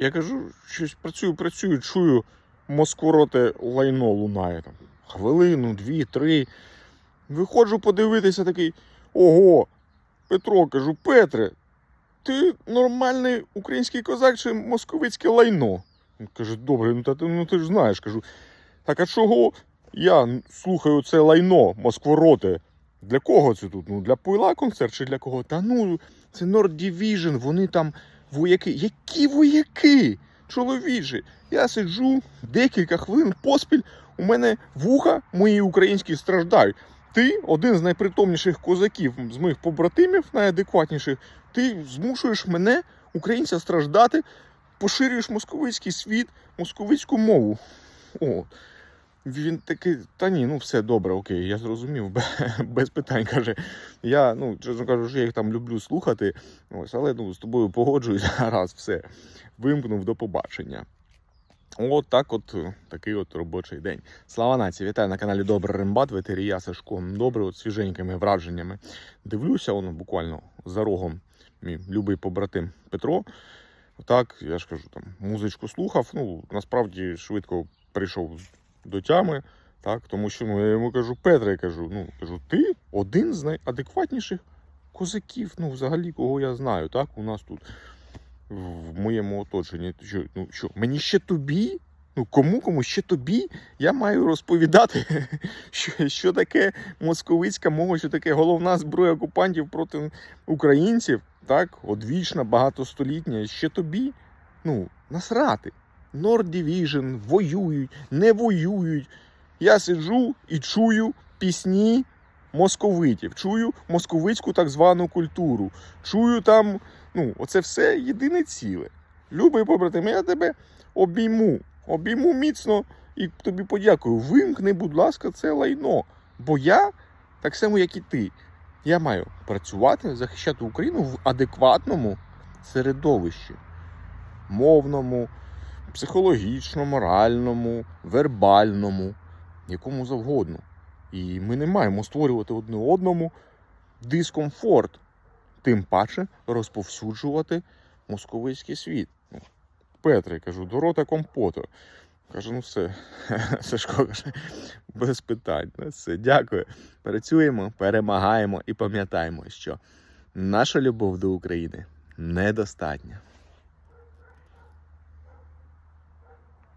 Я кажу, щось працюю, працюю, чую, москвороте лайно лунає там. Хвилину, дві, три. Виходжу подивитися такий. Ого, Петро, кажу, Петре, ти нормальний український козак чи московицьке лайно? Він каже, добре, ну, та, ти- ну ти ж знаєш, кажу. Так а чого я слухаю це лайно, москвороте? Для кого це тут? Ну, для пойла концерт чи для кого? Та ну, це Nord Division, вони там вояки. Які вояки? Чоловічі. Я сиджу декілька хвилин поспіль, у мене вуха мої українські страждають. Ти один з найпритомніших козаків з моїх побратимів, найадекватніших. Ти змушуєш мене, українця, страждати, поширюєш московицький світ, московицьку мову. О, він такий, та ні, ну все добре, окей, я зрозумів, без питань каже. Я, ну, чесно кажучи, я їх там люблю слухати, ось, але ну, з тобою погоджуюсь, раз, все. Вимкнув до побачення. От так от такий от робочий день. Слава нації! Вітаю на каналі Добрий Рембат, в етері я Сашко. Добре, от свіженькими враженнями. Дивлюся, воно буквально за рогом мій любий побратим Петро. Так, я ж кажу, там музичку слухав. Ну, насправді швидко прийшов до тями. Так, тому що ну, я йому кажу, Петре, я кажу, ну кажу, ти один з найадекватніших козаків, ну, взагалі, кого я знаю, так, у нас тут в моєму оточенні. Що, ну що, мені ще тобі? Ну кому кому ще тобі? Я маю розповідати, що, що таке московицька мова, що таке головна зброя окупантів проти українців, так, одвічна, багатостолітня. Ще тобі? Ну, насрати. Nord Division, воюють, не воюють. Я сиджу і чую пісні московитів, чую московицьку так звану культуру, чую там Ну, оце все єдине ціле. Любий побратим, я тебе обійму, обійму міцно і тобі подякую. Вимкни, будь ласка, це лайно. Бо я, так само, як і ти, я маю працювати, захищати Україну в адекватному середовищі. Мовному, психологічно, моральному, вербальному, якому завгодно. І ми не маємо створювати одне одному дискомфорт тим паче розповсюджувати московицький світ. Ну, Петре, кажу, до рота компоту. Каже, ну все, Сашко каже, без питань. Ну, все, дякую. Працюємо, перемагаємо і пам'ятаємо, що наша любов до України недостатня.